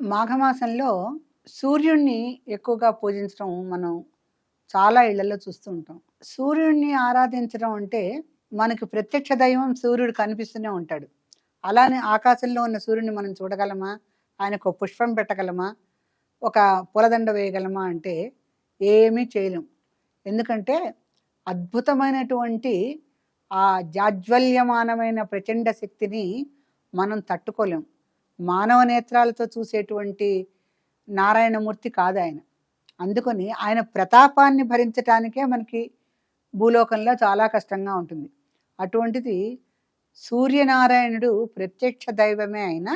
మాఘమాసంలో సూర్యుడిని ఎక్కువగా పూజించడం మనం చాలా ఇళ్ళలో చూస్తూ ఉంటాం. సూర్యుడిని ఆరాధించడం అంటే మనకు ప్రత్యక్ష దైవం సూర్యుడు కనిపిస్తూనే ఉంటాడు. అలానే ఆకాశంలో ఉన్న సూర్యుడిని మనం చూడగలమా? ఆయనకు ఒక పుష్పం పెట్టగలమా? ఒక పూలదండ వేయగలమా అంటే ఏమీ చేయలేం. ఎందుకంటే అద్భుతమైనటువంటి ఆ జాజ్వల్యమానమైన ప్రచండ శక్తిని మనం తట్టుకోలేం. మానవ నేత్రాలతో చూసేటువంటి నారాయణమూర్తి కాదు ఆయన. అందుకని ఆయన ప్రతాపాన్ని భరించటానికే మనకి భూలోకంలో చాలా కష్టంగా ఉంటుంది. అటువంటిది సూర్యనారాయణుడు ప్రత్యక్ష దైవమే అయినా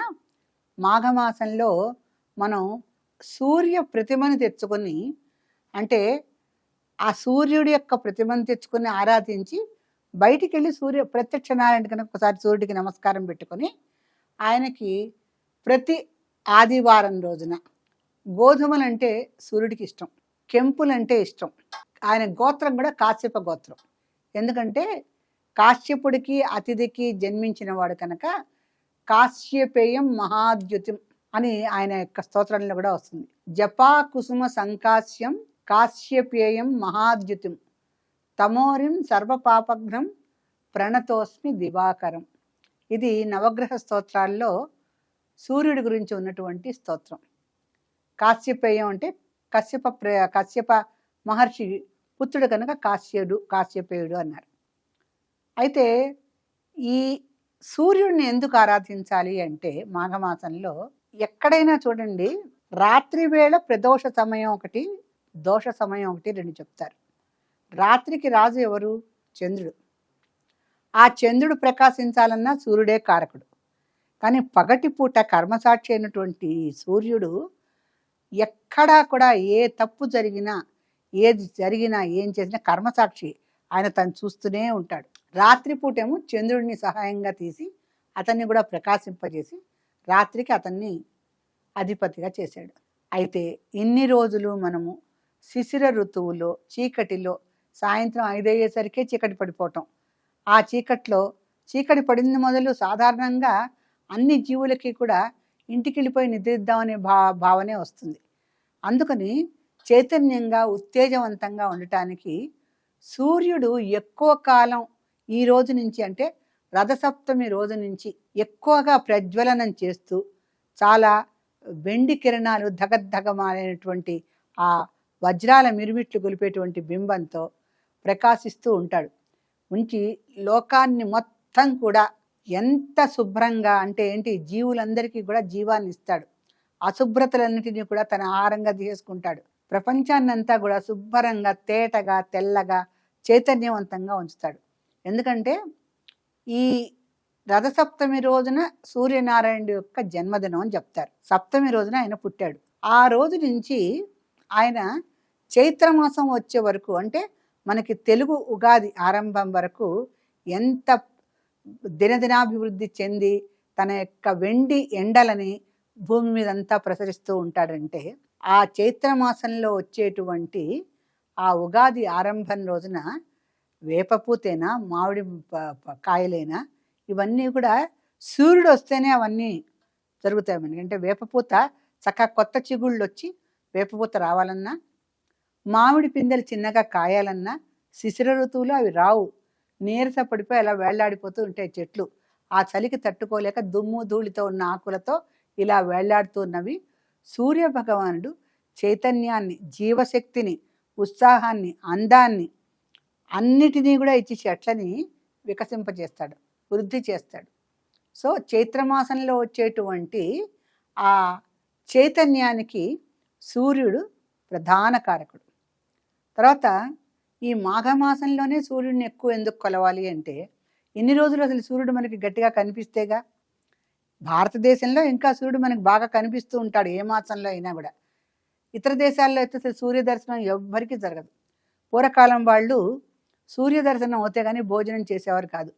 మాఘమాసంలో మనం సూర్య ప్రతిమను తెచ్చుకొని అంటే ఆ సూర్యుడి యొక్క ప్రతిమను తెచ్చుకొని ఆరాధించి బయటికి వెళ్ళి సూర్య ప్రత్యక్ష నారాయణ కనుక ఒకసారి సూర్యుడికి నమస్కారం పెట్టుకొని ఆయనకి ప్రతి ఆదివారం రోజున గోధుమలు అంటే సూర్యుడికి ఇష్టం కెంపులంటే ఇష్టం. ఆయన గోత్రం కూడా కాశ్యప గోత్రం. ఎందుకంటే కాశ్యపుడికి అతిథికి జన్మించిన వాడు కనుక కాశ్యపేయం మహాద్యుతిం అని ఆయన యొక్క స్తోత్రంలో కూడా వస్తుంది. జపా కుసుమ సంకాశ్యం కాశ్యపేయం మహాద్యుతిం. తమోరిం సర్వపాపఘ్నం ప్రణతోస్మి దివాకరం. ఇది నవగ్రహ స్తోత్రాల్లో సూర్యుడి గురించి ఉన్నటువంటి స్తోత్రం. కాశ్యపేయం అంటే కశ్యప ప్ర కశ్యప మహర్షి పుత్రుడు కనుక కాశ్యుడు కాశ్యపేయుడు అన్నారు. అయితే ఈ సూర్యుడిని ఎందుకు ఆరాధించాలి అంటే మాఘమాసంలో ఎక్కడైనా చూడండి రాత్రి వేళ ప్రదోష సమయం ఒకటి దోష సమయం ఒకటి రెండు చెప్తారు. రాత్రికి రాజు ఎవరు? చంద్రుడు. ఆ చంద్రుడు ప్రకాశించాలన్నా సూర్యుడే కారకుడు. కానీ పగటి పూట కర్మసాక్షి అయినటువంటి సూర్యుడు ఎక్కడా కూడా ఏ తప్పు జరిగినా ఏది జరిగినా ఏం చేసినా కర్మసాక్షి. ఆయన తను చూస్తూనే ఉంటాడు. రాత్రిపూటేమో చంద్రుడిని సహాయంగా తీసి అతన్ని కూడా ప్రకాశింపజేసి రాత్రికి అతన్ని అధిపతిగా చేశాడు. అయితే ఇన్ని రోజులు మనము శిశిర ఋతువులో చీకటిలో సాయంత్రం ఐదయ్యేసరికే చీకటి పడిపోవటం. ఆ చీకట్లో చీకటి పడింది మొదలు సాధారణంగా అన్ని జీవులకి కూడా ఇంటికి వెళ్ళిపోయి నిద్రిద్దామనే భా భావనే వస్తుంది. అందుకని చైతన్యంగా ఉత్తేజవంతంగా ఉండటానికి సూర్యుడు ఎక్కువ కాలం ఈ రోజు నుంచి అంటే రథసప్తమి రోజు నుంచి ఎక్కువగా ప్రజ్వలనం చేస్తూ చాలా వెండి కిరణాలు ధగద్ధగమైనటువంటి ఆ వజ్రాల మిరుమిట్లు గొలిపేటువంటి బింబంతో ప్రకాశిస్తూ ఉంటాడు. ఉంచి లోకాన్ని మొత్తం కూడా ఎంత శుభ్రంగా అంటే ఏంటి? జీవులందరికీ కూడా జీవాన్ని ఇస్తాడు. అశుభ్రతలన్నిటినీ కూడా తన ఆహారంగా తీసుకుంటాడు. ప్రపంచాన్నంతా కూడా శుభ్రంగా తేటగా తెల్లగా చైతన్యవంతంగా ఉంచుతాడు. ఎందుకంటే ఈ రథసప్తమి రోజున సూర్యనారాయణుడు యొక్క జన్మదినం అని చెప్తారు. సప్తమి రోజున ఆయన పుట్టాడు. ఆ రోజు నుంచి ఆయన చైత్రమాసం వచ్చే వరకు అంటే మనకి తెలుగు ఉగాది ఆరంభం వరకు ఎంత దినదినాభివృద్ధి చెంది తన యొక్క వెండి ఎండలని భూమి మీద అంతా ప్రసరిస్తూ ఉంటాడంటే ఆ చైత్రమాసంలో వచ్చేటువంటి ఆ ఉగాది ఆరంభం రోజున వేపపూతేనా మామిడి కాయలైనా ఇవన్నీ కూడా సూర్యుడు వస్తేనే అవన్నీ జరుగుతాయి మనకి. అంటే వేపపూత చక్కగా కొత్త చిగుళ్ళు వచ్చి వేపపూత రావాలన్నా మామిడి పిందెలు చిన్నగా కాయాలన్నా శిశిర ఋతువులో అవి రావు. నీరస పడిపోయి అలా వేళ్ళాడిపోతూ ఉంటాయి చెట్లు. ఆ చలికి తట్టుకోలేక దుమ్ము ధూళితో ఉన్న ఆకులతో ఇలా వేళ్ళాడుతున్నవి. సూర్య భగవానుడు చైతన్యాన్ని జీవశక్తిని ఉత్సాహాన్ని అందాన్ని అన్నిటినీ కూడా ఇచ్చి చెట్లని వికసింపజేస్తాడు వృద్ధి చేస్తాడు. సో చైత్రమాసంలో వచ్చేటువంటి ఆ చైతన్యానికి సూర్యుడు ప్రధాన కారకుడు. తర్వాత ఈ మాఘమాసంలోనే సూర్యుడిని ఎక్కువ ఎందుకు కొలవాలి అంటే ఇన్ని రోజులు అసలు సూర్యుడు మనకి గట్టిగా కనిపిస్తేగా? భారతదేశంలో ఇంకా సూర్యుడు మనకి బాగా కనిపిస్తూ ఉంటాడు ఏ మాసంలో అయినా కూడా. ఇతర దేశాల్లో అయితే అసలు సూర్య దర్శనం ఎవ్వరికీ జరగదు. పూర్వకాలం వాళ్ళు సూర్య దర్శనం అవుతే కానీ భోజనం చేసేవారు కాదు.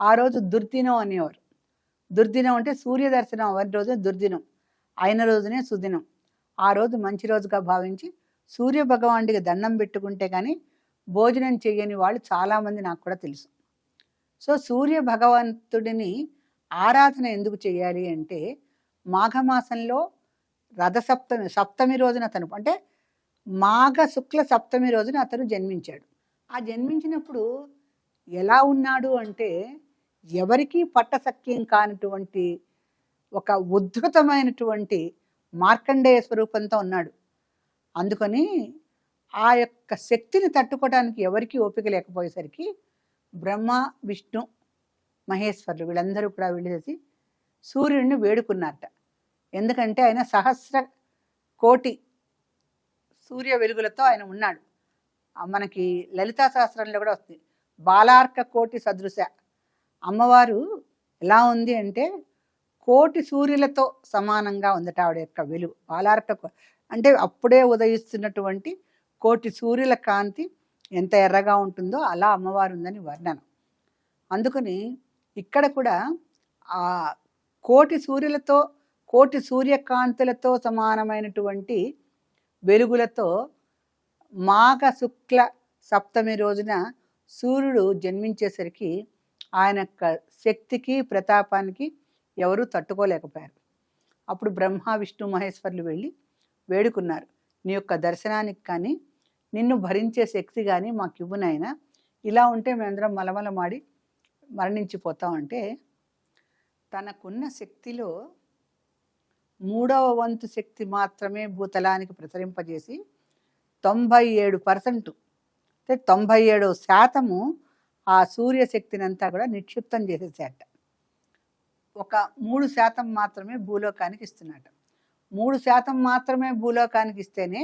ఆ రోజు దుర్దినం అనేవారు. దుర్దినం అంటే సూర్య దర్శనం అవని రోజు దుర్దినం. అయిన రోజునే సుదినం. ఆ రోజు మంచి రోజుగా భావించి సూర్య భగవానుడికి దండం పెట్టుకుంటే కానీ భోజనం చేయని వాళ్ళు చాలామంది నాకు కూడా తెలుసు. సో సూర్య భగవంతుడిని ఆరాధన ఎందుకు చేయాలి అంటే మాఘమాసంలో రథసప్తమి సప్తమి రోజున అతను అంటే మాఘ శుక్ల సప్తమి రోజున అతను జన్మించాడు. ఆ జన్మించినప్పుడు ఎలా ఉన్నాడు అంటే ఎవరికీ పట్టసఖ్యం కానటువంటి ఒక ఉద్ధృతమైనటువంటి మార్కండేయ స్వరూపంతో ఉన్నాడు. అందుకని ఆ యొక్క శక్తిని తట్టుకోవడానికి ఎవరికి ఓపిక లేకపోయేసరికి బ్రహ్మ విష్ణు మహేశ్వరులు వీళ్ళందరూ కూడా వెళ్ళేసి సూర్యుడిని వేడుకున్నారట. ఎందుకంటే ఆయన సహస్ర కోటి సూర్య వెలుగులతో ఆయన ఉన్నాడు. మనకి లలితా శాస్త్రంలో కూడా వస్తుంది. బాలార్క కోటి సదృశ. అమ్మవారు ఎలా ఉంది అంటే కోటి సూర్యులతో సమానంగా ఉందట ఆవిడ యొక్క వెలుగు. బాలార్క అంటే అప్పుడే ఉదయిస్తున్నటువంటి కోటి సూర్యుల కాంతి ఎంత ఎర్రగా ఉంటుందో అలా అమ్మవారు ఉందని వర్ణన. అందుకని ఇక్కడ కూడా ఆ కోటి సూర్యులతో కోటి సూర్యకాంతులతో సమానమైనటువంటి వెలుగులతో మాఘ శుక్ల సప్తమి రోజున సూర్యుడు జన్మించేసరికి ఆయన యొక్క శక్తికి ప్రతాపానికి ఎవరూ తట్టుకోలేకపోయారు. అప్పుడు బ్రహ్మ విష్ణు మహేశ్వర్లు వెళ్ళి వేడుకున్నారు. నీ యొక్క దర్శనానికి కానీ నిన్ను భరించే శక్తి కానీ మాకు నాయన. ఇలా ఉంటే మేమందరం మలమలమాడి మరణించిపోతామంటే తనకున్న శక్తిలో మూడవ వంతు శక్తి మాత్రమే భూతలానికి ప్రసరింపజేసి తొంభై ఏడు పర్సెంట్ అంటే తొంభై ఏడు శాతము ఆ సూర్యశక్తిని అంతా కూడా నిక్షిప్తం చేసేసాట ఒక మూడు శాతం మాత్రమే భూలోకానికి ఇస్తున్నట మూడు శాతం మాత్రమే భూలోకానికి ఇస్తేనే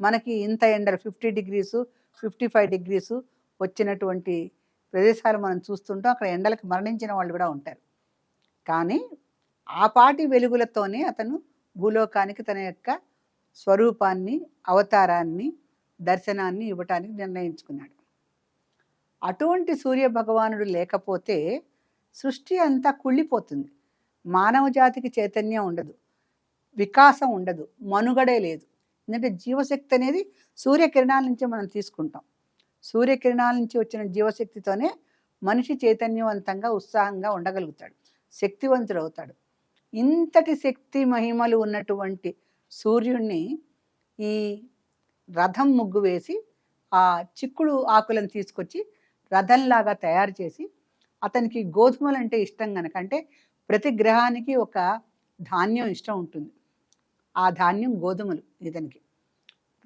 మనకి ఇంత ఎండలు fifty degrees fifty five degrees వచ్చినటువంటి ప్రదేశాలు మనం చూస్తుంటాం. అక్కడ ఎండలకు మరణించిన వాళ్ళు కూడా ఉంటారు. కానీ ఆ పాటి వెలుగులతోనే అతను భూలోకానికి తన యొక్క స్వరూపాన్ని అవతారాన్ని దర్శనాన్ని ఇవ్వటానికి నిర్ణయించుకున్నాడు. అటువంటి సూర్య భగవానుడు లేకపోతే సృష్టి అంతా కుళ్ళిపోతుంది. మానవ జాతికి చైతన్యం ఉండదు. వికాసం ఉండదు. మనుగడే లేదు. ఎందుకంటే జీవశక్తి అనేది సూర్యకిరణాల నుంచి మనం తీసుకుంటాం. సూర్యకిరణాల నుంచి వచ్చిన జీవశక్తితోనే మనిషి చైతన్యవంతంగా ఉత్సాహంగా ఉండగలుగుతాడు. శక్తివంతుడు అవుతాడు. ఇంతటి శక్తి మహిమలు ఉన్నటువంటి సూర్యుణ్ణి ఈ రథం ముగ్గు వేసి ఆ చిక్కుడు ఆకులను తీసుకొచ్చి రథంలాగా తయారు చేసి అతనికి గోధుమలు అంటే ఇష్టం కనుక అంటే ప్రతి గ్రహానికి ఒక ధాన్యం ఇష్టం ఉంటుంది. ఆ ధాన్యం గోధుమలు ఇతనికి.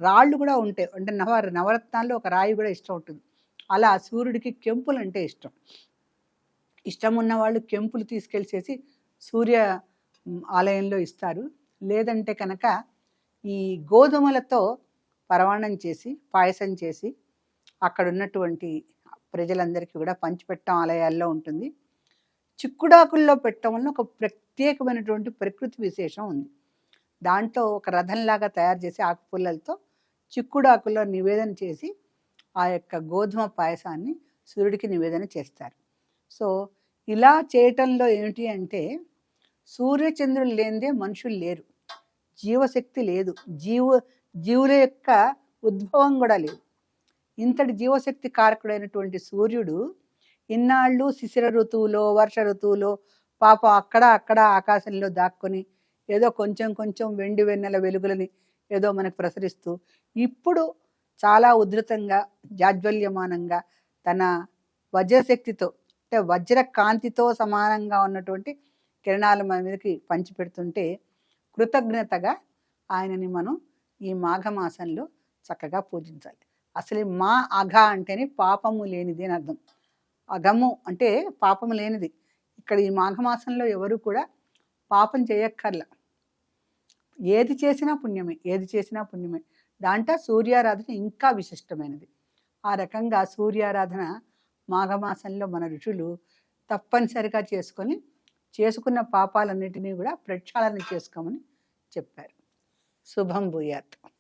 రాళ్ళు కూడా ఉంటాయి. అంటే నవ నవరత్నాల్లో ఒక రాయి కూడా ఇష్టం ఉంటుంది. అలా సూర్యుడికి కెంపులు అంటే ఇష్టం. ఇష్టం ఉన్న వాళ్ళు కెంపులు తీసుకెళ్ళేసి సూర్య ఆలయంలో ఇస్తారు. లేదంటే కనుక ఈ గోధుమలతో పరవాణం చేసి పాయసం చేసి అక్కడ ఉన్నటువంటి ప్రజలందరికీ కూడా పంచిపెట్టం ఆలయాల్లో ఉంటుంది. చిక్కుడాకుల్లో పెట్టడం వల్ల ఒక ప్రత్యేకమైనటువంటి ప్రకృతి విశేషం ఉంది. దాంట్లో ఒక రథంలాగా తయారు చేసి ఆకుపుల్లలతో చిక్కుడాకుల్లో నివేదన చేసి ఆ యొక్క గోధుమ పాయసాన్ని సూర్యుడికి నివేదన చేస్తారు. సో ఇలా చేయటంలో ఏమిటి అంటే సూర్యచంద్రులు లేనిదే మనుషులు లేరు. జీవశక్తి లేదు. జీవ జీవుల యొక్క ఉద్భవం కూడా లేదు. ఇంతటి జీవశక్తి కారకుడైనటువంటి సూర్యుడు ఇన్నాళ్ళు శిశిర ఋతువులో వర్ష ఋతువులో పాపం అక్కడ అక్కడ ఆకాశంలో దాక్కొని ఏదో కొంచెం కొంచెం వెండి వెన్నెల వెలుగులని ఏదో మనకు ప్రసరిస్తూ ఇప్పుడు చాలా ఉధృతంగా జాజ్వల్యమానంగా తన వజ్రశక్తితో అంటే వజ్ర కాంతితో సమానంగా ఉన్నటువంటి కిరణాలు మన మీదకి పంచిపెడుతుంటే కృతజ్ఞతగా ఆయనని మనం ఈ మాఘమాసంలో చక్కగా పూజించాలి. అసలు మా అఘ అంటేనే పాపము లేనిది అని అర్థం. అఘము అంటే పాపము లేనిది. ఇక్కడ ఈ మాఘమాసంలో ఎవరు కూడా పాపం చేయక్కర్లా. ఏది చేసినా పుణ్యమే ఏది చేసినా పుణ్యమే. దాంట్లో సూర్యారాధన ఇంకా విశిష్టమైనది. ఆ రకంగా సూర్యారాధన మాఘమాసంలో మన ఋషులు తప్పనిసరిగా చేసుకొని చేసుకున్న పాపాలన్నిటినీ కూడా ప్రక్షాళన చేసుకోమని చెప్పారు. శుభం భూయాత్.